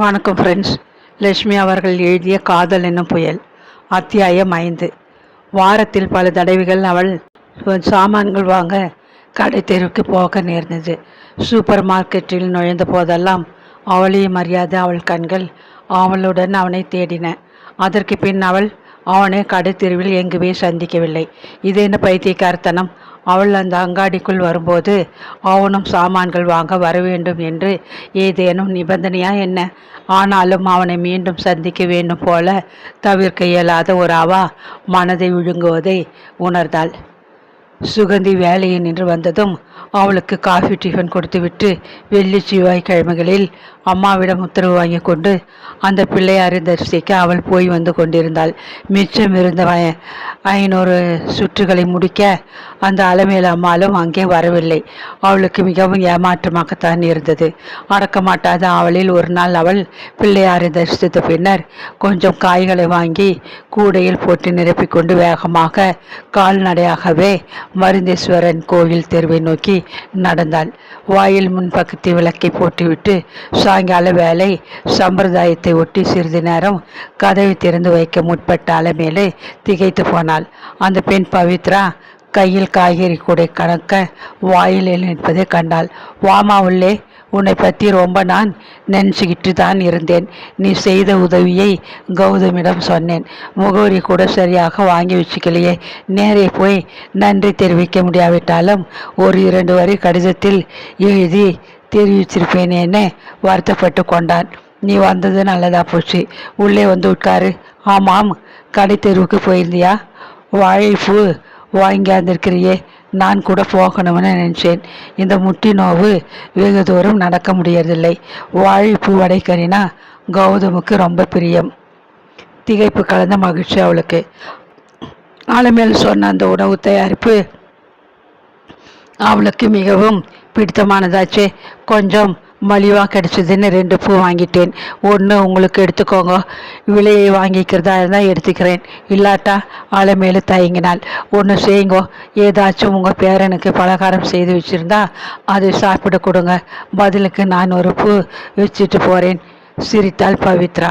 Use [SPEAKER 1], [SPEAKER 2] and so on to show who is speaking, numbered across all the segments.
[SPEAKER 1] வணக்கம் ஃப்ரெண்ட்ஸ் லட்சுமி அவர்கள் எழுதிய காதல் என்னும் புயல். அத்தியாயம் ஐந்து. வாரத்தில் பல தடவைகள் அவள் சாமான்கள் வாங்க கடை தெருவுக்கு போக நேர்ந்தது. சூப்பர் மார்க்கெட்டில் நுழைந்த போதெல்லாம் அவளையும் அறியாத அவள் கண்கள் அவளுடன் அவனை தேடின. அதற்கு பின் அவள் அவனை கடை தெருவில் எங்குமே சந்திக்கவில்லை. இது என்ன பைத்தியக்காரத்தனம்? அவள் அந்த அங்காடிக்குள் வரும்போது அவனும் சாமான்கள் வாங்க வர வேண்டும் என்று. ஏதேனும் நிபந்தனையா என்ன? ஆனாலும் அவனை மீண்டும் சந்திக்க வேண்டும் போல தவிர்க்க இயலாத ஒரு அவா மனதை விழுங்குவதை உணர்ந்தாள். சுகந்தி வேலையை நின்று வந்ததும் அவளுக்கு காஃபி டிஃபன் கொடுத்துவிட்டு வெள்ளி செவ்வாய்க்கிழமைகளில் அம்மாவிடம் உத்தரவு வாங்கி கொண்டு அந்த பிள்ளையாரை தரிசிக்க அவள் போய் வந்து கொண்டிருந்தாள். மிச்சம் இருந்த ஐநூறு சுற்றுகளை முடிக்க அந்த அலமேல அம்மாளும் அங்கே வரவில்லை. அவளுக்கு மிகவும் ஏமாற்றமாகத்தான் இருந்தது. அடக்க மாட்டாத அவளில் ஒரு நாள் அவள் பிள்ளையாரை தரிசித்த பின்னர் கொஞ்சம் காய்களை வாங்கி கூடையில் போட்டு நிரப்பிக்கொண்டு வேகமாக கால்நடையாகவே மருந்தேஸ்வரன் கோவில் தெருவை நோக்கி நடந்தாள். வாயில் முன்பக்கத்தை விளக்கை போட்டுவிட்டு சாயங்கால வேலை சம்பிரதாயத்தை ஒட்டி சிறிது நேரம் கதவை திறந்து வைக்க முற்பட்ட அலமேலே திகைத்து போனாள். அந்த பெண் பவித்ரா கையில் காய்கறி கூடை கணக்க வாயில் நிற்பதை கண்டாள். வாமா உள்ளே உன்னை பற்றி ரொம்ப நான் நினச்சிக்கிட்டு தான் இருந்தேன். நீ செய்த உதவியை கௌதமிடம் சொன்னேன். முகவரி கூட சரியாக வாங்கி வச்சுக்கலையே. நேரே போய் நன்றி தெரிவிக்க முடியாவிட்டாலும் ஒரு இரண்டு வரி கடிதத்தில் எழுதி தெரிவிச்சிருப்பேனேன்னு வருத்தப்பட்டு கொண்டான். நீ வந்தது நல்லதாக போச்சு. உள்ளே வந்து உட்காரு. ஆமாம் கடை தெருவுக்கு போயிருந்தியா? வாழைப்பூ வாங்கியாந்திருக்கிறியே நான் கூட போகணும்னு நினச்சேன். இந்த முட்டி நோவு வெகு தூரம் நடக்க முடியறதில்லை. வாழைப்பூ வடைக்கறினா கௌதமுக்கு ரொம்ப பிரியம். திகைப்பு கலந்த மகிழ்ச்சி அவளுக்கு. ஆளுமேல் சொன்ன அந்த உணவு தயாரிப்பு அவளுக்கு மிகவும் பிடித்தமானதாச்சே. கொஞ்சம் மலிவாக கிடச்சிதுன்னு ரெண்டு பூ வாங்கிட்டேன். ஒன்று உங்களுக்கு எடுத்துக்கோங்க. விலையை வாங்கிக்கிறதா இருந்தால் எடுத்துக்கிறேன். இல்லாட்டா ஆளை மேலே தயங்கினாள். ஒன்று செய்யுங்கோ. ஏதாச்சும் உங்கள் பேரனுக்கு பலகாரம் செய்து வச்சுருந்தா அதை சாப்பிட கொடுங்க. பதிலுக்கு நான் ஒரு பூ வச்சுட்டு போகிறேன் சிரித்தாள் பவித்ரா.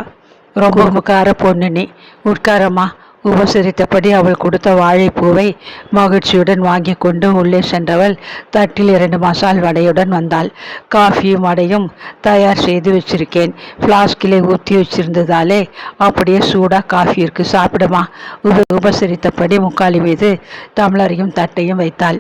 [SPEAKER 1] ரொம்ப முக்கார பொண்ணு நீ. உட்காரம்மா. உபசரித்தபடி அவள் கொடுத்த வாழைப்பூவை மகிழ்ச்சியுடன் வாங்கி கொண்டு உள்ளே சென்றவள் தட்டில் இரண்டு மசால் வடையுடன் வந்தாள். காஃபியும் வடையும் தயார் செய்து வச்சிருக்கேன். ஃப்ளாஸ்கிலே ஊற்றி வச்சிருந்ததாலே அப்படியே சூடாக காஃபி இருக்கு சாப்பிடுமா? உப உபசரித்தபடி முக்காலி மீது டம்ளரையும் தட்டையும் வைத்தாள்.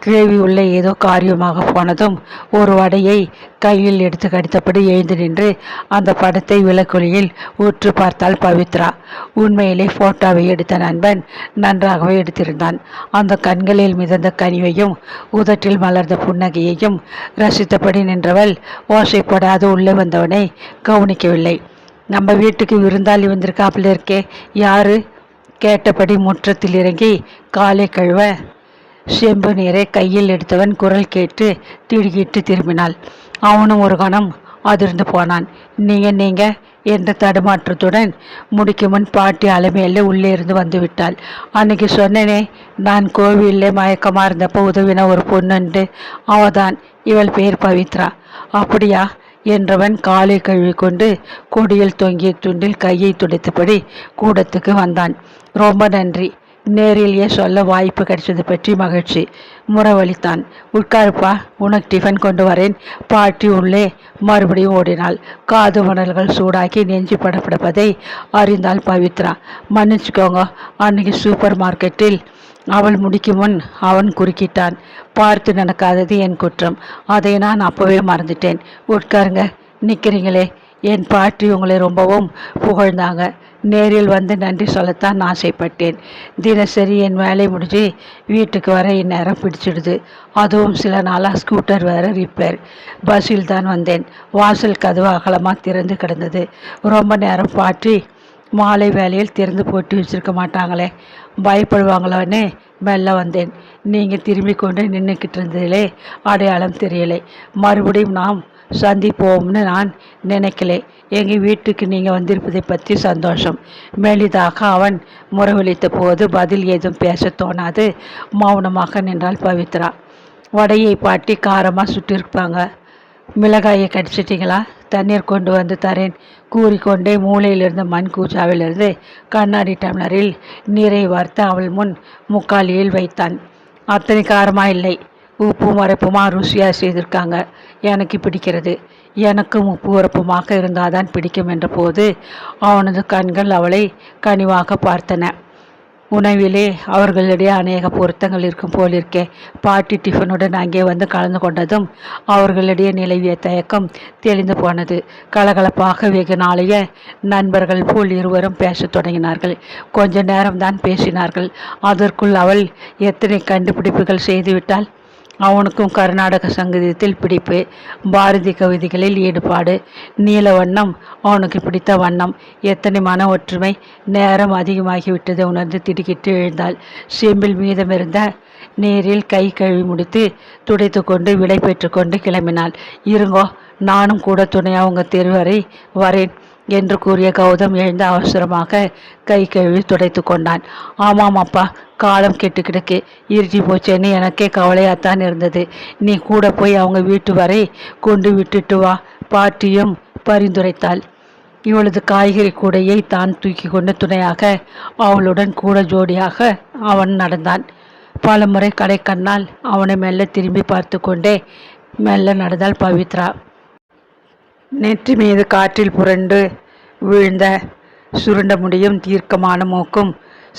[SPEAKER 1] கிழவி உள்ளே ஏதோ காரியமாக போனதும் ஒரு வடையை கையில் எடுத்து கடித்தபடி எழுந்து நின்று அந்த படத்தை விளக்கொலியில் ஊற்று பார்த்தாள் பவித்ரா. உண்மையிலே போட்டோவை எடுத்த நண்பன் நன்றாகவே எடுத்திருந்தான். அந்த கண்களில் மிதந்த கனிவையும் உதட்டில் மலர்ந்த புன்னகையையும் ரசித்தபடி நின்றவள் ஓசைப்படாது உள்ளே வந்தவனை கவனிக்கவில்லை. நம்ம வீட்டுக்கு விருந்தாளி வந்திருக்காப்புல இருக்கே யாரு? கேட்டபடி முற்றத்தில் இறங்கி காலை கழுவ செம்பு நீரை கையில் எடுத்தவன் குரல் கேட்டு திடுக்கிட்டு திரும்பினாள். அவனும் ஒரு கணம் அதிர்ந்து போனான். நீங்க நீங்க என்ற தடுமாற்றத்துடன் முடிக்கு முன் பாட்டி அலைமையில் உள்ளே இருந்து வந்துவிட்டாள் அன்னைக்கு சொன்னேனே நான் கோவிலில் மயக்கமாக இருந்தப்போ உதவின ஒரு பொண்ணுண்டு. அவதான் இவள் பேர் பவித்ரா. அப்படியா? என்றவன் காலை கழுவிக்கொண்டு கொடியில் தொங்கிய துண்டில் கையை துடைத்தபடி கூடத்துக்கு வந்தான். ரொம்ப நன்றி. நேரிலேயே சொல்ல வாய்ப்பு கிடைச்சது பற்றி மகிழ்ச்சி. முறவழித்தான். உட்காருப்பா உனக்கு டிஃபன் கொண்டு வரேன். பாட்டி உள்ளே மறுபடியும் ஓடினாள். காது மணல்கள் சூடாக்கி நெஞ்சு படப்படப்பதை அறிந்தாள் பவித்ரா. மன்னிச்சுக்கோங்க அன்னைக்கு சூப்பர் மார்க்கெட்டில் அவள் முடிக்கும் முன் அவன் குறுக்கிட்டான். பார்த்து நடக்காதது என் குற்றம். அதை நான் அப்போவே மறந்துட்டேன். உட்காருங்க நிற்கிறீங்களே என் பாட்டி உங்களை ரொம்பவும் புகழ்ந்தாங்க. நேரில் வந்து நன்றி சொல்லத்தான் ஆசைப்பட்டேன். தினசரி என் வேலை முடிஞ்சு வீட்டுக்கு வர இந்நேரம் பிடிச்சிடுது. அதுவும் சில நாளாக ஸ்கூட்டர் வேறு ரிப்பேர் பஸ்ஸில் தான் வந்தேன். வாசல் கதவு அகலமாக திறந்து கிடந்தது. ரொம்ப நேரம் பாட்டி மாலை வேலையில் திறந்து போட்டு வச்சுருக்க மாட்டாங்களே. பயப்படுவாங்களோன்னே மெல்ல வந்தேன். நீங்கள் திரும்பி கொண்டு நின்றுக்கிட்டு இருந்ததிலே அடையாளம் தெரியலை. மறுபடியும் நாம் சந்திப்போம்னு நான் நினைக்கலை. எங்கள் வீட்டுக்கு நீங்கள் வந்திருப்பதை பற்றி சந்தோஷம். மெலிதாக அவன் முறவழித்த போது பதில் ஏதும் பேச தோணாது. மௌனமாக நின்றாள் பவித்ரா. வடையை பாட்டி காரமாக சுட்டிருப்பாங்க. மிளகாயை கடிச்சிட்டிங்களா? தண்ணீர் கொண்டு வந்து தரேன். கூறிக்கொண்டே மூளையிலிருந்து மண் கூச்சாவிலிருந்து கண்ணாடி டம்ளரில் நீரை வார்த்து அவள் முன் முக்காலியில் வைத்தான். அத்தனை காரமாக இல்லை. உப்பும் உரப்புமா ருசியாக செய்திருக்காங்க. எனக்கு பிடிக்கிறது. எனக்கும் உப்பு உரப்புமாக இருந்தால்தான் பிடிக்கும் என்றபோது அவனது கண்கள் அவளை கனிவாக பார்த்தன. உணவிலே அவர்களிடையே அநேக பொருத்தங்கள் இருக்கும் போலிருக்கே பாட்டி டிஃபனுடன் அங்கே வந்து கலந்து கொண்டதும் அவர்களிடையே நிலவிய தயக்கம் தெளிந்து போனது. கலகலப்பாக வெகு நாளைய நண்பர்கள் போல் இருவரும் பேசத் தொடங்கினார்கள். கொஞ்ச நேரம்தான் பேசினார்கள். அதற்குள் அவள் எத்தனை கண்டுபிடிப்புகள் செய்துவிட்டால் அவனுக்கும் கர்நாடக சங்கீதத்தில் பிடிப்பு பாரதி கவிதைகளில் ஈடுபாடு நீல வண்ணம் அவனுக்கு பிடித்த வண்ணம் எத்தனை மன ஒற்றுமை நேரம் அதிகமாகிவிட்டதை உணர்ந்து திடுக்கிட்டு எழுந்தாள். செம்பில் மீதமிருந்த நீரில் கை கழுவி முடித்து துடைத்து கொண்டு விடை பெற்று கொண்டு கிளம்பினாள். இருங்கோ நானும் கூட துணையாக உங்கள் தெரு வரை வரேன். என்று கூறிய கௌதம் எழுந்து அவசரமாக கை கழுவி துடைத்து கொண்டான். ஆமாம் அப்பா காலம் கெட்டு கிடக்கு. இறுதி போச்சேன்னு எனக்கே கவலையாகத்தான் இருந்தது. நீ கூட போய் அவங்க வீட்டு வரை கொண்டு விட்டுட்டு வா பாட்டியும் பரிந்துரைத்தாள். இவளது காய்கறி கூடையை தான் தூக்கி கொண்டு துணையாக அவளுடன் கூட ஜோடியாக அவன் நடந்தான். பல முறை கடை கண்ணால் அவனை மெல்ல திரும்பி பார்த்து கொண்டே மெல்ல நடந்தாள் பவித்ரா. நெற்றி மீது காற்றில் புரண்டு விழுந்த சுருண்ட முடியும் தீர்க்கமான மூக்கும்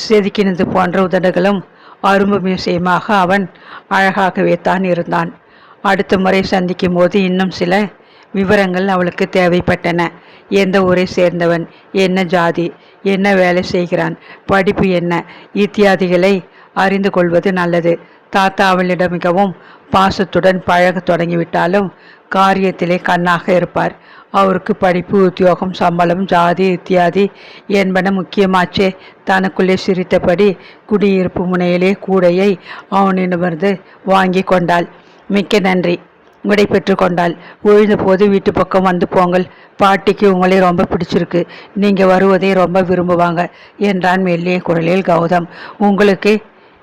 [SPEAKER 1] செதுக்கினது போன்ற உதடுகளும் அரும்பு விஷயமாக அவன் அழகாகவே தான் இருந்தான். அடுத்த முறை சந்திக்கும் போது இன்னும் சில விவரங்கள் அவளுக்கு தேவைப்பட்டன. எந்த ஊரை சேர்ந்தவன்? என்ன ஜாதி? என்ன வேலை செய்கிறான்? படிப்பு என்ன? இத்தியாதிகளை அறிந்து கொள்வது நல்லது. தாத்தா அவளிடம் மிகவும் பாசத்துடன் பழக தொடங்கிவிட்டாலும் காரியத்திலே கண்ணாக இருப்பார். அவருக்கு படிப்பு உத்தியோகம் சம்பளம் ஜாதி இத்தியாதி என்பன முக்கியமாச்சே. தனக்குள்ளே சிரித்தபடி குடியிருப்பு முனையிலே கூடையை அவனிடமிருந்து வாங்கி கொண்டாள். மிக்க நன்றி. விடை பெற்று கொண்டாள். ஒழுந்த போது வீட்டு பக்கம் வந்து போங்கள். பாட்டிக்கு உங்களை ரொம்ப பிடிச்சிருக்கு. நீங்கள் வருவதை ரொம்ப விரும்புவாங்க என்றான் மெல்லிய குரலில் கௌதம். உங்களுக்கு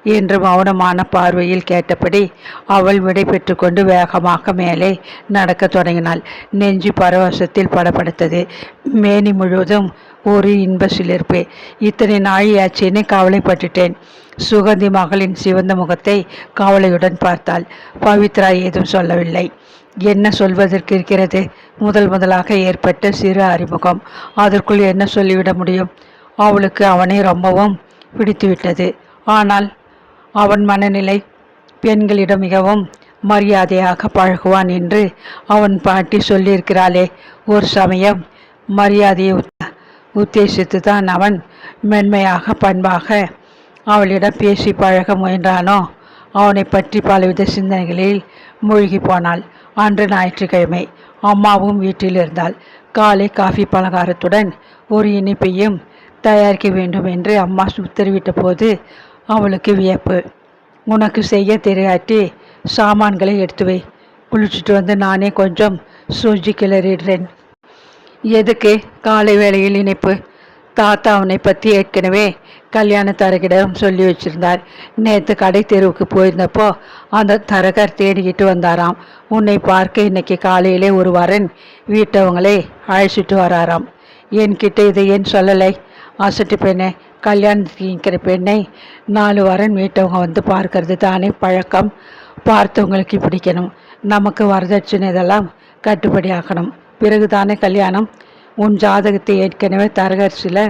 [SPEAKER 1] என்று மௌனமான பார்வையில் கேட்டபடி அவள் விடை பெற்றுக்கொண்டு வேகமாக மேலே நடக்கத் தொடங்கினாள். நெஞ்சு பரவசத்தில் படப்படுத்தது மேனி முழுவதும் ஒரு இன்ப சிலிர்ப்பு. இத்தனை நாழியாச்சேன்னு கவலைப்பட்டுட்டேன். சுகந்தி மகளின் சிவந்த முகத்தை கவலையுடன் பார்த்தாள். பவித்ரா ஏதும் சொல்லவில்லை. என்ன சொல்வதற்கு இருக்கிறது? முதல் முதலாக ஏற்பட்ட சிறு அறிமுகம். அதற்குள் என்ன சொல்லிவிட முடியும்? அவளுக்கு அவனை ரொம்பவும் பிடித்துவிட்டது. ஆனால் அவன் மனநிலை பெண்களிடம் மிகவும் மரியாதையாக பழகுவான் என்று அவன் பாட்டி சொல்லியிருக்கிறாளே. ஒரு சமயம் மரியாதையை உத்தேசித்து தான் அவன் மென்மையாக பண்பாக அவளிடம் பேசி பழக முயன்றானோ? அவனை பற்றி பலவித சிந்தனைகளில் மூழ்கி போனாள். அன்று ஞாயிற்றுக்கிழமை அம்மாவும் வீட்டில் இருந்தாள். காலை காஃபி பலகாரத்துடன் ஒரு இனிப்பையும் தயாரிக்க வேண்டும் என்று அம்மா உத்தரவிட்ட போது அவளுக்கு வியப்பு. உனக்கு செய்ய தெரியாட்டி சாமான்களை எடுத்து வை. குளிச்சுட்டு வந்து நானே கொஞ்சம் சூஜி கிளறிடுறேன். எதுக்கு காலை வேளையில் இணைப்பு? தாத்தா அவனை பற்றி ஏற்கனவே கல்யாண தரகிடம் சொல்லி வச்சிருந்தார். நேற்று கடை தெருவுக்கு போயிருந்தப்போ அந்த தரகர் தேடிக்கிட்டு வந்தாராம். உன்னை பார்க்க இன்னைக்கு காலையிலே ஒரு வரன் வீட்டவங்களே அழைச்சிட்டு வராராம். என்கிட்ட இதை ஏன் சொல்லலை? அசட்டு பெண்ணே கல்யாணத்துக்கிற பெண்ணை நாலு வரன் வீட்டவங்க வந்து பார்க்கறது தானே பழக்கம். பார்த்தவங்களுக்கு பிடிக்கணும். நமக்கு வரதட்சணை இதெல்லாம் கட்டுப்படி ஆகணும். பிறகு தானே கல்யாணம். உன் ஜாதகத்தை ஏற்கனவே தரகரிசியில்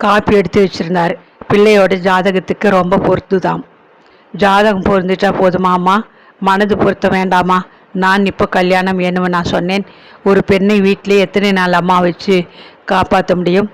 [SPEAKER 1] காப்பி எடுத்து வச்சுருந்தார். பிள்ளையோட ஜாதகத்துக்கு ரொம்ப பொறுத்துதாம் ஜாதகம் பொருந்துட்டா போதுமாம்மா மனது பொருத்த வேண்டாமா? நான் இப்போ கல்யாணம் வேணும்னு நான் சொன்னேன். ஒரு பெண்ணை வீட்டிலே எத்தனை நாள் அம்மா வச்சு காப்பாற்ற முடியும்?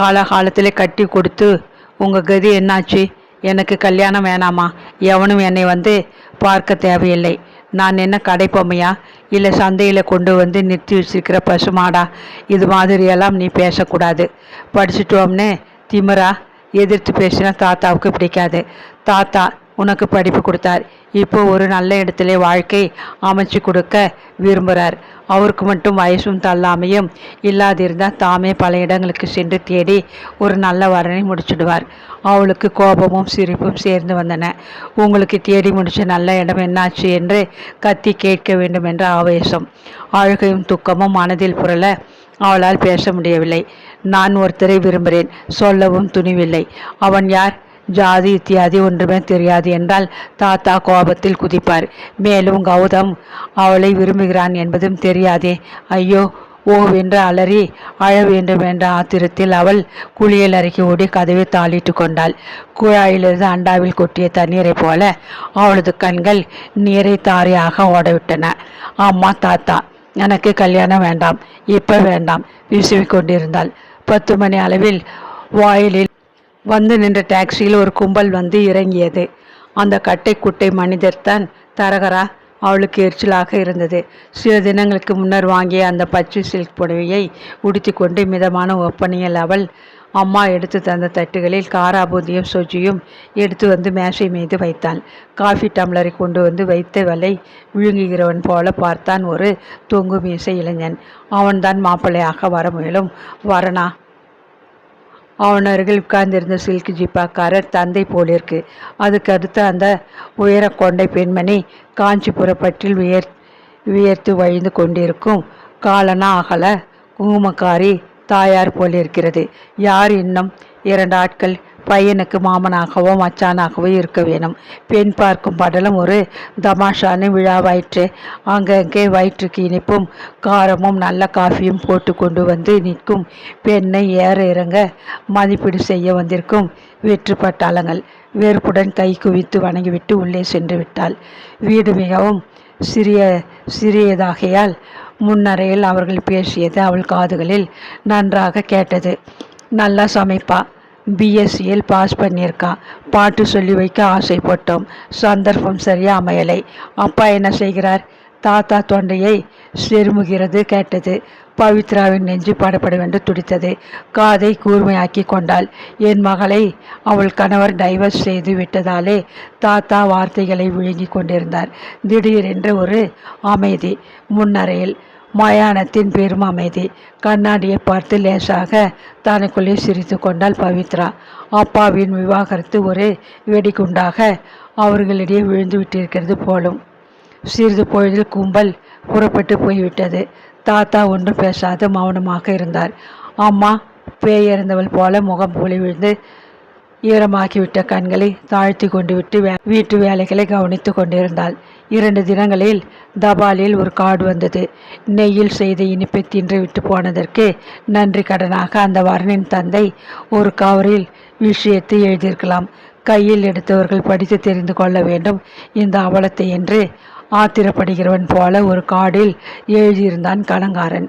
[SPEAKER 1] காலகாலத்தில் கட்டி கொடுத்து உங்கள் கதி என்னாச்சு? எனக்கு கல்யாணம் வேணாமா? எவனும் என்னை வந்து பார்க்க தேவையில்லை. நான் என்ன கடைப்பொம்மையா இல்லை சந்தையில் கொண்டு வந்து நிறுத்தி வச்சிருக்கிற பசுமாடா? இது மாதிரியெல்லாம் நீ பேசக்கூடாது. படிச்சுட்டோம்னு திமிரா. எதிர்த்து பேசினா தாத்தாவுக்கு பிடிக்காது. தாத்தா உனக்கு படிப்பு கொடுத்தார். இப்போ ஒரு நல்ல இடத்துல வாழ்க்கை அமைச்சு கொடுக்க விரும்புகிறார் அவருக்கு மட்டும் வயசும் தள்ளாமையும் இல்லாதிருந்தால் தாமே பல இடங்களுக்கு சென்று தேடி ஒரு நல்ல வரனை முடிச்சுடுவார். அவளுக்கு கோபமும் சிரிப்பும் சேர்ந்து வந்தன. உங்களுக்கு தேடி முடிச்ச நல்ல இடம் என்னாச்சு? என்று கத்தி கேட்க வேண்டும் என்ற ஆவேசம். அழுகையும் துக்கமும் மனதில் புரள அவளால் பேச முடியவில்லை. நான் ஒருத்தரை விரும்புகிறேன். சொல்லவும் துணிவில்லை. அவன் யார்? ஜாதி இத்தியாதி ஒன்றுமே தெரியாது என்றால் தாத்தா கோபத்தில் குதிப்பார். மேலும் கௌதம் அவளை விரும்புகிறான் என்பதும் தெரியாதே. ஐயோ ஓ அலறி அழ வேண்டும் என்ற ஆத்திரத்தில் அவள் குளியல் அறைக்கு ஓடி கதவை தாளிட்டு கொண்டாள். குழாயிலிருந்து அண்டாவில் கொட்டிய தண்ணீரைப் போல அவளது கண்கள் நீரை தாரையாக ஓடவிட்டன. அம்மா தாத்தா எனக்கு கல்யாணம் வேண்டாம் இப்போ வேண்டாம் வீசிக் கொண்டிருந்தாள். பத்து மணி அளவில் வாயிலில் வந்து நின்ற டாக்ஸியில் ஒரு கும்பல் வந்து இறங்கியது. அந்த கட்டை குட்டை மனிதர்தான் தரகரா அவளுக்கு எரிச்சலாக இருந்தது. சில தினங்களுக்கு முன்னர் வாங்கிய அந்த பச்சை சில்க் புடவையை உடுத்தி கொண்டு மிதமான ஒப்பனையில் அவள் அம்மா எடுத்து தந்த தட்டுகளில் காராபூந்தியும் சொஜியும் எடுத்து வந்து மேசை மீது வைத்தாள். காஃபி டம்ளரை கொண்டு வந்து வைத்த வலை விழுங்குகிறவன் போல பார்த்தான் ஒரு தொங்கு மீசை இளைஞன். அவன்தான் மாப்பிள்ளையாக வர முயலும். வரனா அவன் அருகில் உட்கார்ந்திருந்த சில்க் ஜிப்பாக்காரர் தந்தை போலிருக்கு அதுக்கு அடுத்து அந்த உயர கொண்டை பெண்மணி காஞ்சிபுர பற்றில் உயர் உயர்த்து வழிந்து கொண்டிருக்கும் காலனா அகல குங்குமக்காரி தாயார் போலிருக்கிறது யார் இன்னும் இரண்டு ஆட்கள் பையனுக்கு மாமனாகவோ மச்சானாகவோ இருக்க வேணும். பெண் பார்க்கும் படலம் ஒரு தமாஷான விழாவாயிற்று. அங்கங்கே வயிற்றுக்கு இனிப்பும் காரமும் நல்ல காஃபியும் போட்டு கொண்டு வந்து நிற்கும் பெண்ணை ஏற இறங்க மதிப்பீடு செய்ய வந்திருக்கும் வெற்று பட்டாளங்கள். வெறுப்புடன் கை குவித்து வணங்கிவிட்டு உள்ளே சென்று விட்டாள். வீடு மிகவும் சிறிய சிறியதாகையால் முன்னரையில் அவர்கள் பேசியது அவள் காதுகளில் நன்றாக கேட்டது. நல்லா சமைப்பா. பிஎஸ்சியில் பாஸ் பண்ணியிருக்கா. பாட்டு சொல்லி வைக்க ஆசைப்பட்டோம். சந்தர்ப்பம் சரியா அமையலை. அப்பா என்ன செய்கிறார்? தாத்தா தொண்டையை செருமுகிறது கேட்டது. பவித்ராவின் நெஞ்சு படப்படவென்று துடித்தது. காதை கூர்மையாக்கி கொண்டாள். என் மகளை அவள் கணவர் டைவர்ஸ் செய்து விட்டதாலே தாத்தா வார்த்தைகளை விழுங்கி கொண்டிருந்தார். திடீரென்று ஒரு அமைதி. முன்னரையில் மயானத்தின் பெரும் அமைதி. கண்ணாடியை பார்த்து லேசாக தனக்குள்ளே சிரித்து கொண்டாள் பவித்ரா. அப்பாவின் விவாகரத்து ஒரு வெடிகுண்டாக அவர்களிடையே விழுந்து விட்டிருக்கிறது போலும். சிறிது பொழுதில் கும்பல் புறப்பட்டு போய்விட்டது. தாத்தா ஒன்றும் பேசாத மௌனமாக இருந்தார். அம்மா பேயறிந்தவள் போல முகம் புலி விழுந்து ஈரமாக்கிவிட்ட கண்களை தாழ்த்தி கொண்டு விட்டு வீட்டு வேலைகளை கவனித்து கொண்டிருந்தாள். இரண்டு தினங்களில் தபாலில் ஒரு கார்டு வந்தது. நெய்யில் செய்த இனிப்பை தின்று விட்டு போனதற்கு நன்றி கடனாக அந்த வரனின் தந்தை ஒரு கவரில் விஷயத்தை எழுதியிருக்கலாம். கையில் எடுத்தவர்கள் படித்து தெரிந்து கொள்ள வேண்டும். இந்த அவலத்தை என்று ஆத்திரப்படுகிறவன் போல ஒரு கார்டில் எழுதியிருந்தான் கலங்காரன்.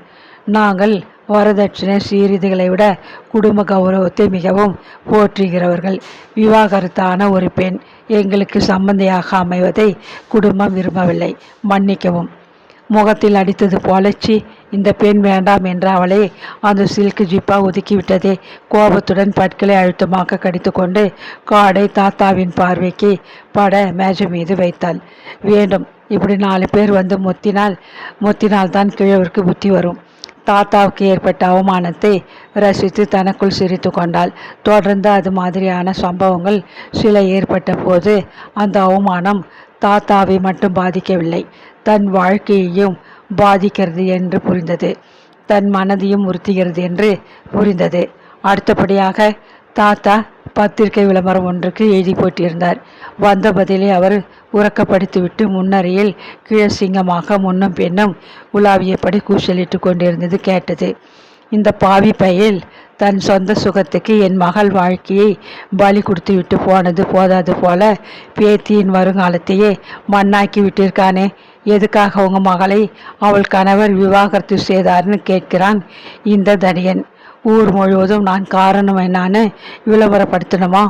[SPEAKER 1] நாங்கள் வரதட்சணை சீரிதைகளை விட குடும்ப கௌரவத்தை மிகவும் போற்றுகிறவர்கள். விவாகரத்தான ஒரு பெண் எங்களுக்கு சம்பந்தியாக அமைவதை குடும்பம் விரும்பவில்லை. மன்னிக்கவும். முகத்தில் அடித்தது போலச்சி இந்த பெண் வேண்டாம் என்று அவளை அந்த சில்க் ஜிப்பா ஒதுக்கிவிட்டதே கோபத்துடன் பற்களை அழுத்தமாக கடித்து கொண்டு காடை தாத்தாவின் பார்வைக்கு பட மேஜை மீது வைத்தாள். வேண்டும் இப்படி நாலு பேர் வந்து மொத்தினால் தான் கிழவருக்கு புத்தி வரும். தாத்தாவுக்கு ஏற்பட்ட அவமானத்தை ரசித்து தனக்குள் சிரித்து கொண்டாள். தொடர்ந்து அது மாதிரியான சம்பவங்கள் சில ஏற்பட்ட போது அந்த அவமானம் தாத்தாவை மட்டும் பாதிக்கவில்லை தன் வாழ்க்கையையும் பாதிக்கிறது என்று புரிந்தது. தன் மனதையும் உறுத்துகிறது என்று புரிந்தது. அடுத்தபடியாக தாத்தா பத்திரிகை விளம்பரம் ஒன்றுக்கு எழுதி போட்டிருந்தார். வந்த பதிலை அவர் உறக்கப்படுத்திவிட்டு முன்னரையில் கிழசிங்கமாக முன்னும் பெண்ணும் உலாவியபடி கூச்சலிட்டு கொண்டிருந்தது கேட்டது. இந்த பாவி பையில் தன் சொந்த சுகத்துக்கு என் மகள் வாழ்க்கையை பலி கொடுத்து விட்டு போனது போதாது போல பேத்தியின் வருங்காலத்தையே மண்ணாக்கி விட்டிருக்கானே. எதுக்காக உங்கள் மகளை அவள் கணவர் விவாகரத்து செய்தார்னு கேட்கிறான் இந்த தனியன். ஊர் முழுவதும் நான் காரணம் என்னான்னு விளம்பரப்படுத்தணுமா?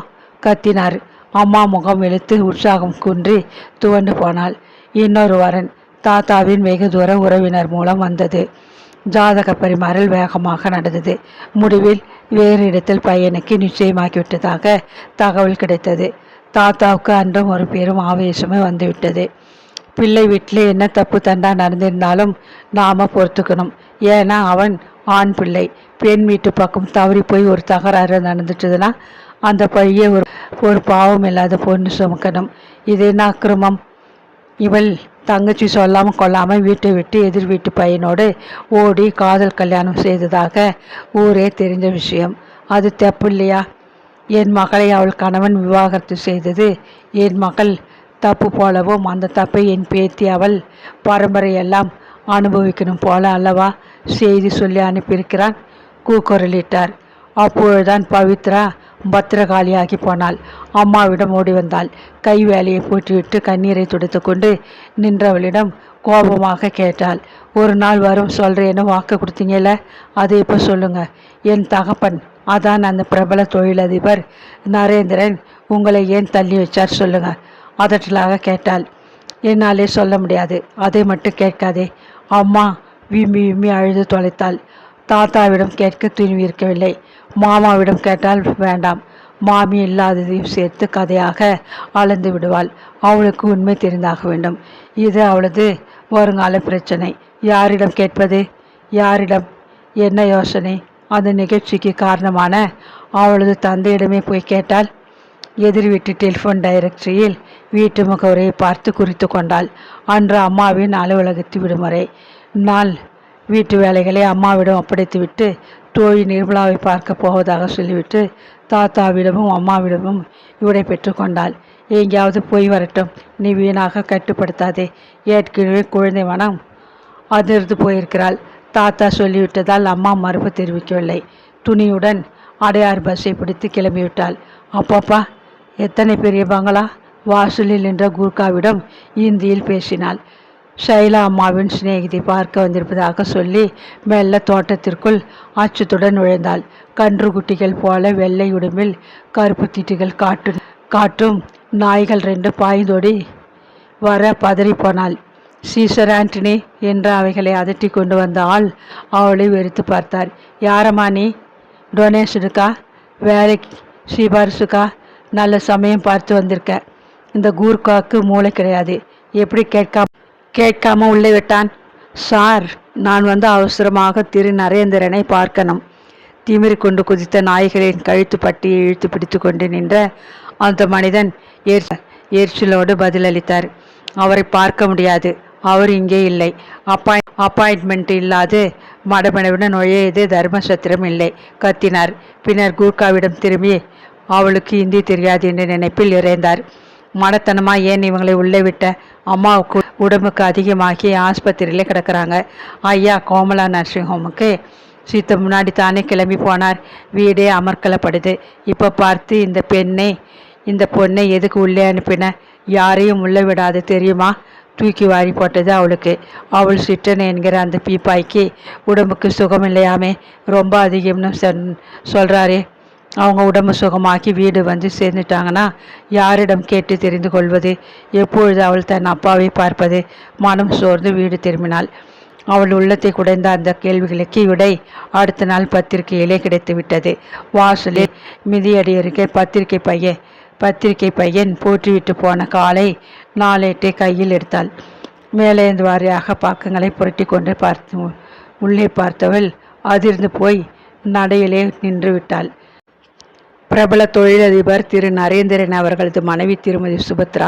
[SPEAKER 1] கத்தினார். அம்மா முகம் இழுத்து உற்சாகம் குன்றி துவண்டு போனாள். இன்னொரு வரன் தாத்தாவின் வெகு தூர உறவினர் மூலம் வந்தது. ஜாதக பரிமாறல் வேகமாக நடந்தது. முடிவில் வேறு இடத்தில் பையனுக்கு நிச்சயமாகிவிட்டதாக தகவல் கிடைத்தது. தாத்தாவுக்கு அன்றும் ஒரு பெரும் ஆவேசமே வந்துவிட்டது. பிள்ளை வீட்டில் என்ன தப்பு தண்டா நடந்திருந்தாலும் நாம் பொறுத்துக்கணும். ஏன்னா அவன் ஆண் பிள்ளை பெண் வீட்டு பக்கம் தவறி போய் ஒரு தகராறு நடந்துட்டுதுன்னா அந்த பையன் ஒரு ஒரு பாவம் இல்லாத பொண்ணு சுமக்கணும். இது என்ன அக்கிரமம்? இவள் தங்கச்சி சொல்லாமல் கொள்ளாமல் வீட்டை விட்டு எதிர் வீட்டு பையனோடு ஓடி காதல் கல்யாணம் செய்ததாக ஊரே தெரிஞ்ச விஷயம். அது தப்பு இல்லையா? என் மகளை அவள் கணவன் விவாகரத்து செய்தது. என் மகள் தப்பு போலவும் அந்த தப்பை என் பேத்தி அவள் பரம்பரையெல்லாம் அனுபவிக்கணும் போல அல்லவா? செய்தி சொல்லி அனுப்பியிருக்கிறான் கூக்குரலிட்டார். அப்பொழுதுதான் பவித்ரா பத்திரகாளியாகி போனாள். அம்மாவிடம் ஓடி வந்தாள். கை வேலையை போட்டுவிட்டு கண்ணீரை துடைத்து கொண்டு நின்றவளிடம் கோபமாக கேட்டாள். ஒரு நாள் வரும் சொல்கிறேன்னு வாக்கு கொடுத்தீங்கல்ல? அதை இப்போ சொல்லுங்கள் என் தகப்பன் அதான் அந்த பிரபல தொழிலதிபர் நரேந்திரன் உங்களை ஏன் தள்ளி வச்சார் சொல்லுங்கள் அதட்டலாக கேட்டாள். என்னாலே சொல்ல முடியாது. அதை மட்டும் கேட்காதே. அம்மா விம்மி விம்மி அழுது தொலைத்தாள். தாத்தாவிடம் கேட்க துணிவு இருக்கவில்லை. மாமாவிடம் கேட்டால் வேண்டாம். மாமி இல்லாததையும் சேர்த்து கதையாக அளந்து விடுவாள். அவளுக்கு உண்மை தெரிந்தாக வேண்டும். இது அவளது வருங்கால பிரச்சனை. யாரிடம் கேட்பது? யாரிடம்? என்ன யோசனை? அந்த நிகழ்ச்சிக்கு காரணமான அவளது தந்தையிடமே போய் கேட்டால் எதிர் வீட்டு டெலிஃபோன் டைரக்டரியில் வீட்டு முகவரியை பார்த்து குறித்து கொண்டாள். அன்று அம்மாவின் அலுவலகத்து விடுமுறை. நாள் வீட்டு வேலைகளை அம்மாவிடம் ஒப்படைத்துவிட்டு தோழி நிர்மலாவை பார்க்க போவதாக சொல்லிவிட்டு தாத்தாவிடமும் அம்மாவிடமும் இவரை பெற்றுக்கொண்டாள் எங்கேயாவது போய் வரட்டும். நீ வீணாக கட்டுப்படுத்தாதே. ஏற்கனவே குழந்தை மனம் அதிர்ந்து போயிருக்கிறாள் தாத்தா சொல்லிவிட்டதால் அம்மா மறுப்பு தெரிவிக்கவில்லை. துணியுடன் அடையார் பஸ்ஸை பிடித்து கிளம்பிவிட்டாள். அப்பப்பா எத்தனை பெரிய பங்களா வாசலில் நின்ற குர்காவிடம் இந்தியில் பேசினாள். ஷைலா அம்மாவின் சிநேகிதை பார்க்க வந்திருப்பதாக சொல்லி மெல்ல தோட்டத்திற்குள் அச்சத்துடன் நுழைந்தாள். கன்று குட்டிகள் போல வெள்ளை உடம்பில் கருப்பு தீட்டுகள் காட்டு காட்டும். நாய்கள் ரெண்டு பாய்ந்தோடி வர பதறிப்போனாள் சீசர் ஆண்டனி என்று அவைகளை அதட்டி கொண்டு வந்த ஆள் அவளை வெறுத்து பார்த்தார். யாரம்மா நீ? டொனேஷனுக்கா வேலைக்கு சிபாரிசுக்கா நல்ல சமயம் பார்த்து வந்திருக்க. இந்த கூர்காக்கு மூளை கிடையாது. எப்படி கேட்காம கேட்காம உள்ளே விட்டான். சார் நான் வந்து அவசரமாக திரு நரேந்திரனை பார்க்கணும். திமிரி கொண்டு குதித்த நாய்களின் கழுத்து பட்டியை இழுத்து பிடித்து கொண்டு நின்ற அந்த மனிதன் ஏர் எரிச்சலோடு பதிலளித்தார். அவரை பார்க்க முடியாது. அவர் இங்கே இல்லை. அப்பாய் அப்பாயின்மெண்ட் இல்லாது மடமடவிட நுழையது தர்மசத்திரம் இல்லை கத்தினார். பின்னர் கூர்காவிடம் திரும்பி அவளுக்கு இந்தி தெரியாது என்ற நினைப்பில் இறைந்தார். மடத்தனமாக ஏன் இவங்களை உள்ளே விட்ட? அம்மாவுக்கு உடம்புக்கு அதிகமாகி ஆஸ்பத்திரியில் கிடக்குறாங்க. ஐயா கோமலா நர்சிங் ஹோமுக்கு. சீத்த முன்னாடி தானே கிளம்பி போனார். வீடே அமர்க்கலப்படுது. இப்போ பார்த்து இந்த பெண்ணை இந்த பொண்ணை எதுக்கு உள்ளே அனுப்பின? யாரையும் உள்ளே விடாது தெரியுமா? தூக்கி வாரி போட்டது அவளுக்கு. அவள் சிட்டன் என்கிற அந்த பீப்பாய்க்கு உடம்புக்கு சுகம் இல்லையாமே ரொம்ப அதிகம்னு சொன் சொல்கிறாரே அவங்க உடம்பு சுகமாக்கி வீடு வந்து சேர்ந்துட்டாங்கன்னா யாரிடம் கேட்டு தெரிந்து கொள்வது? எப்பொழுது அவள் தன் அப்பாவை பார்ப்பது? மனம் சோர்ந்து வீடு திரும்பினாள். அவள் உள்ளத்தை குடைந்த அந்த கேள்விகளுக்கு விடை. அடுத்த நாள் பத்திரிகையிலே கிடைத்து விட்டது வாசலில் மிதியடி பத்திரிகை பையன் பத்திரிகை பையன் போற்றிவிட்டு போன காலை நாளேட்டை கையில் எடுத்தாள். மேலேந்து வாரியாக பக்கங்களை புரட்டி கொண்டு பார்த்து உள்ளே பார்த்தவள் அதிர்ந்து போய் நடையிலே நின்று விட்டாள். பிரபல தொழிலதிபர் திரு நரேந்திரன் அவர்களது மனைவி திருமதி சுபத்ரா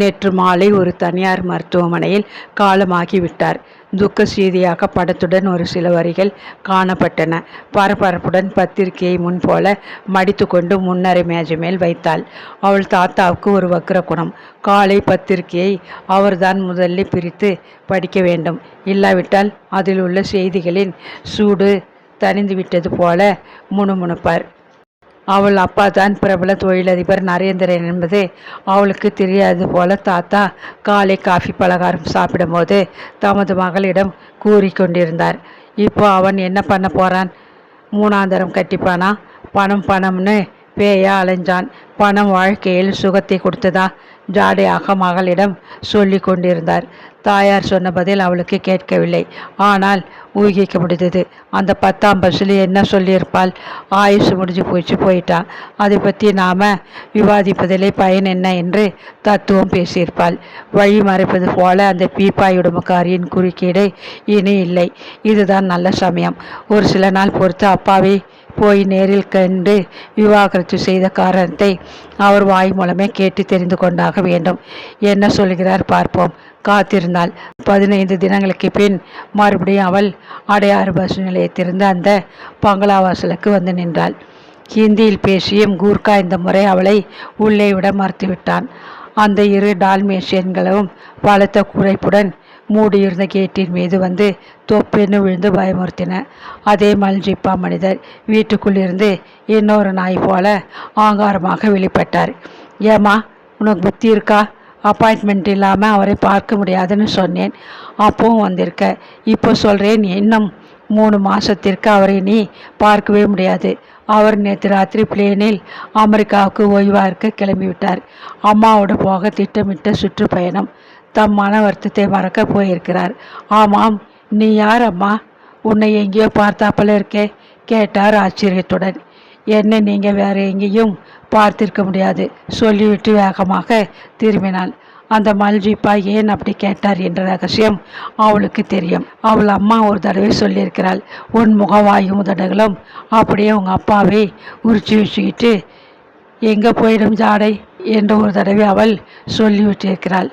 [SPEAKER 1] நேற்று மாலை ஒரு தனியார் மருத்துவமனையில் காலமாகிவிட்டார். துக்க செய்தியாக படத்துடன் ஒரு சில வரிகள் காணப்பட்டன. பரபரப்புடன் பத்திரிகையை முன்போல மடித்து கொண்டு முன்னரை மேஜை மேல் வைத்தாள். அவள் தாத்தாவுக்கு ஒரு வக்ர குணம் காலை பத்திரிகையை அவர்தான் முதலில் பிரித்து படிக்க வேண்டும். இல்லாவிட்டால் அதில் உள்ள செய்திகளின் சூடு தணிந்து விட்டது போல முணுமுணுப்பார். அவள் அப்பா தான் பிரபல தொழிலதிபர் நரேந்திரன் என்பது அவளுக்கு தெரியாது போல தாத்தா காலை காஃபி பலகாரம் சாப்பிடும்போது தமது மகளிடம் கூறிக்கொண்டிருந்தார். இப்போ அவன் என்ன பண்ண போகிறான் மூணாந்தரம் கட்டிப்பானா? பணம் பணம்னு பேயா அலைஞ்சான். பணம் வாழ்க்கையில் சுகத்தை கொடுத்ததா? ஜாடையாக மகளிடம் சொல்லி கொண்டிருந்தார். தாயார் சொன்ன பதில் அவளுக்கு கேட்கவில்லை. ஆனால் ஊகிக்க முடிந்தது. அந்த பத்தாம் பஸ்ஸில் என்ன சொல்லியிருப்பாள்? ஆயுசு முடிஞ்சு போச்சு போயிட்டான் அதை பற்றி நாம் விவாதிப்பதிலே பயன் என்ன என்று தத்துவம் பேசியிருப்பாள். வழி மறைப்பது போல அந்த பீப்பாய் உடம்புக்காரியின் குறுக்கீடு இனி இல்லை. இதுதான் நல்ல சமயம். ஒரு சில நாள் பொறுத்து அப்பாவை போய் நேரில் கண்டு விவாகரத்து செய்த காரணத்தை அவர் வாய் மூலமே கேட்டு தெரிந்து கொண்டாக வேண்டும். என்ன சொல்கிறார் பார்ப்போம். காத்திருந்தாள் பதினைந்து தினங்களுக்கு பின் மறுபடியும் அவள் அடையாறு பஸ் நிலையத்திலிருந்து அந்த பங்களாவாசலுக்கு வந்து நின்றாள். ஹிந்தியில் பேசியும் கூர்கா இந்த முறை அவளை உள்ளே விட மறுத்துவிட்டான். அந்த இரு டால்மேஷியன்களும் பலத்த குறைப்புடன் மூடியிருந்த கேட்டின் மீது வந்து தொப்பென்னு விழுந்து பயமுறுத்தின. அதே மல்ஜிப்பா மனிதர் வீட்டுக்குள்ளிருந்து இன்னொரு நாய் போல ஆங்காரமாக வெளிப்பட்டார். ஏமா உனக்கு புத்தி இருக்கா? அப்பாயின்மெண்ட் இல்லாமல் அவரை பார்க்க முடியாதுன்னு சொன்னேன். அப்பவும் வந்திருக்க. இப்போ சொல்கிறேன் இன்னும் மூணு மாதத்திற்கு அவரை நீ பார்க்கவே முடியாது. அவர் நேற்று ராத்திரி பிளேனில் அமெரிக்காவுக்கு ஓய்வாக இருக்க கிளம்பிவிட்டார். அம்மாவோட போக திட்டமிட்ட சுற்றுப்பயணம். தம் மன வருத்தத்தை மறக்க போயிருக்கிறார். ஆமாம் நீ யார் அம்மா? உன்னை எங்கேயோ பார்த்தாப்பல இருக்கே கேட்டார் ஆச்சரியத்துடன். என்ன நீங்கள் வேற எங்கேயும் பார்த்திருக்க முடியாது சொல்லிவிட்டு வேகமாக திரும்பினாள். அந்த மல்ஜிப்பா ஏன் அப்படி கேட்டார் என்ற ரகசியம் அவளுக்கு தெரியும். அவள் அம்மா ஒரு தடவை சொல்லியிருக்கிறாள் உன் முகவாயும் உதடுகளும் அப்படியே உங்கள் அப்பாவை உரிச்சு வச்சுக்கிட்டு எங்கே போயிடும் ஜாடை? என்று ஒரு தடவை அவள் சொல்லிவிட்டிருக்கிறாள்.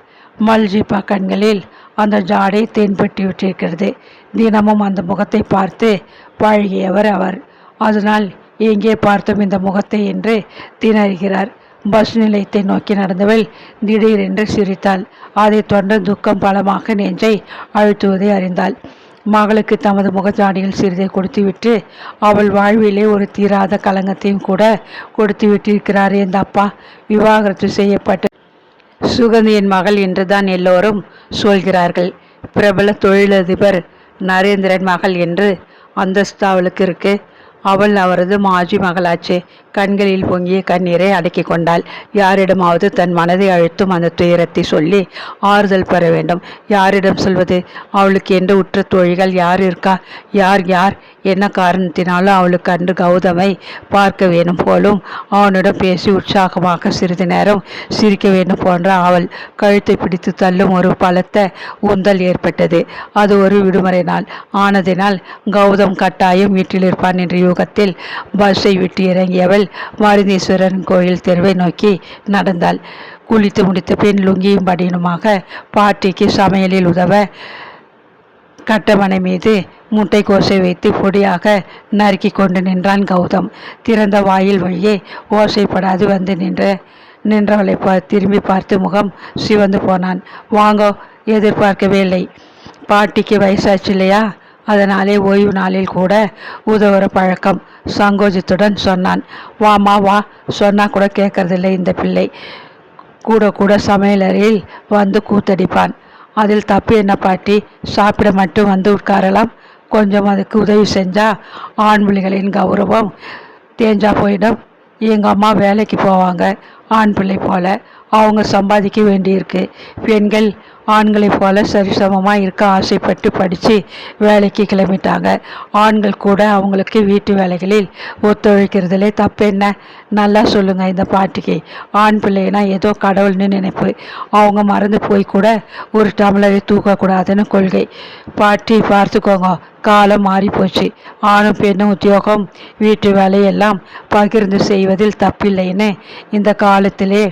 [SPEAKER 1] மல்ஜிப்பா கண்களில் அந்த ஜாடை தென்பட்டு விட்டிருக்கிறது. தினமும் அந்த முகத்தை பார்த்து பழகியவர் அவர். அதனால் எங்கே பார்த்தோம் இந்த முகத்தை? என்று திணறுகிறார். பஸ் நிலையத்தை நோக்கி நடந்தவள் திடீரென்று சிரித்தாள். அதை தொண்ட துக்கம் பலமாக நெஞ்சை அழுத்துவதை அறிந்தாள். மகளுக்கு தமது முகச்சாடியில் சிறிதை கொடுத்துவிட்டு அவள் வாழ்விலே ஒரு தீராத கலங்கத்தையும் கூட கொடுத்து விட்டிருக்கிறார் இந்த அப்பா. விவாகரத்து செய்யப்பட்ட சுகந்தியின் மகள் என்றுதான் எல்லோரும் சொல்கிறார்கள். பிரபல தொழிலதிபர் நரேந்திரன் மகள் என்று அந்தஸ்து அவளுக்கு இருக்கு. அவள் அவரது மாஜி மகளாச்சே. கண்களில் பொங்கிய கண்ணீரை அடக்கி கொண்டாள். யாரிடமாவது தன் மனதை அழுத்தும் அந்த துயரத்தை சொல்லி ஆறுதல் பெற வேண்டும். யாரிடம் சொல்வது? அவளுக்கு என்று உற்ற தோழிகள் யார் இருக்கா? யார் யார்? என்ன காரணத்தினாலும் அவளுக்கு அன்று கௌதமை பார்க்க வேணும் போலும் அவனிடம் பேசி உற்சாகமாக சிறிது நேரம் சிரிக்க வேண்டும் போன்ற அவள் கழுத்தை பிடித்து தள்ளும் ஒரு பலத்த உந்தல் ஏற்பட்டது. அது ஒரு விடுமுறை நாள். ஆனதினால் கௌதம் கட்டாயம் வீட்டில் இருப்பான் என்ற யூகத்தில் பஸ்ஸை விட்டு இறங்கியவள் மாருதீஸ்வரன் கோயில் தெருவை நோக்கி நடந்தாள். குளித்து முடித்த பின் லுங்கியும் படியனுமாக பாட்டிக்கு சமையலில் உதவ கட்டமனை மீது முட்டை கோசை வைத்து பொடியாக நறுக்கி கொண்டு நின்றான் கௌதம். திறந்த வாயில் வழியே ஓசைப்படாது வந்து நின்ற நின்றவளை பா திரும்பி பார்த்து முகம் சிவந்து போனான். வாங்கோ எதிர்பார்க்கவே இல்லை. பாட்டிக்கு வயசாச்சு இல்லையா? அதனாலே ஓய்வு நாளில் கூட உதவுற பழக்கம். சங்கோஜத்துடன் சொன்னான். வாமா வா. சொன்னால் கூட கேட்கறதில்லை இந்த பிள்ளை. கூட கூட சமையலறையில் வந்து கூத்தடிப்பான். அதில் தப்பு என்ன பாட்டி? சாப்பிட மட்டும் வந்து உட்காரலாம்? கொஞ்சம் அதுக்கு உதவி செஞ்சால் ஆண்பிள்ளைகளின் கௌரவம் தேஞ்சா போயிடும். எங்கள் அம்மா வேலைக்கு போவாங்க. ஆண் பிள்ளை போல. அவங்க சம்பாதிக்க வேண்டியிருக்கு. பெண்கள் ஆண்களைப் போல சரிசமமாக இருக்க ஆசைப்பட்டு படித்து வேலைக்கு கிளம்பிட்டாங்க. ஆண்கள் கூட அவங்களுக்கு வீட்டு வேலைகளில் ஒத்துழைக்கிறதுலே தப்பு என்ன நல்லா சொல்லுங்கள் இந்த பாட்டிக்கு. ஆண் பிள்ளைனா ஏதோ கடவுள்னு நினைப்பு. அவங்க மறந்து போய் கூட ஒரு டம்ளரை தூக்கக்கூடாதுன்னு கொள்கை. பாட்டி பார்த்துக்கோங்க காலம் மாறி போச்சு ஆணும் பெண்ணும் உத்தியோகம் வீட்டு வேலையெல்லாம் பகிர்ந்து செய்வதில் தப்பில்லைன்னு இந்த காலத்திலே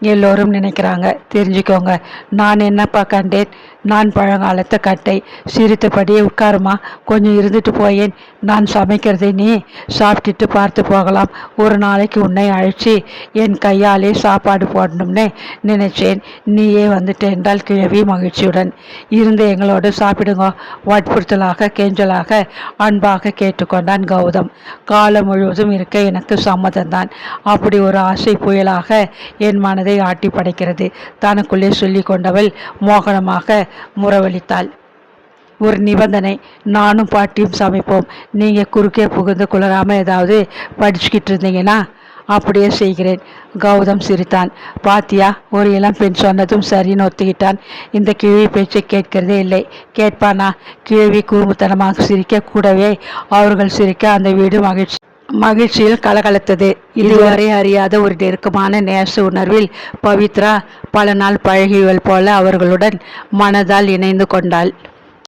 [SPEAKER 1] எல்லோரும் நினைக்கிறாங்க. தெரிஞ்சுக்கோங்க. நான் என்னப்பா கண்டேன் நான் பழங்காலத்து கட்டை சிரித்தபடியே உட்காருமா? கொஞ்சம் இருந்துட்டு போயேன். நான் சமைக்கிறதை நீ சாப்பிட்டுட்டு பார்த்து போகலாம். ஒரு நாளைக்கு உன்னை அழைச்சி என் கையாலே சாப்பாடு போடணும்னு நினைச்சேன். நீயே வந்துட்டு என்றால் கிழவி மகிழ்ச்சியுடன். இருந்து எங்களோடு சாப்பிடுங்க. வற்புறுத்தலாக கெஞ்சலாக அன்பாக கேட்டுக்கொண்டான் கௌதம். காலம் முழுவதும் இருக்க எனக்கு சம்மதம்தான். அப்படி ஒரு ஆசை புயலாக என் மனதை ஆட்டி படைக்கிறது தனக்குள்ளே சொல்லி கொண்டவள் மோகனமாக முறவழித்தாள். ஒரு நிபந்தனை நானும் பாட்டியும் சமைப்போம். நீங்கள் குறுக்கே புகுந்து குளராமல் ஏதாவது படிச்சுக்கிட்டு இருந்தீங்கன்னா அப்படியே செய்கிறேன். கௌதம் சிரித்தான். பாத்தியா ஒரு இளம் பெண் சொன்னதும் சரின்னு ஒத்துக்கிட்டான். இந்த கிழவி பேச்சை கேட்கிறதே இல்லை. கேட்பானா? கிழவி குறும்புத்தனமாக சிரிக்க கூடவே அவர்கள் சிரிக்க அந்த வீடு மகிழ்ச்சி. மகிழ்ச்சியில் கலகலத்தது. இதுவரை அறியாத ஒரு நெருக்கமான நேச உணர்வில் பவித்ரா பல நாள் பழகியவள் போல அவர்களுடன் மனதால் இணைந்து கொண்டாள்.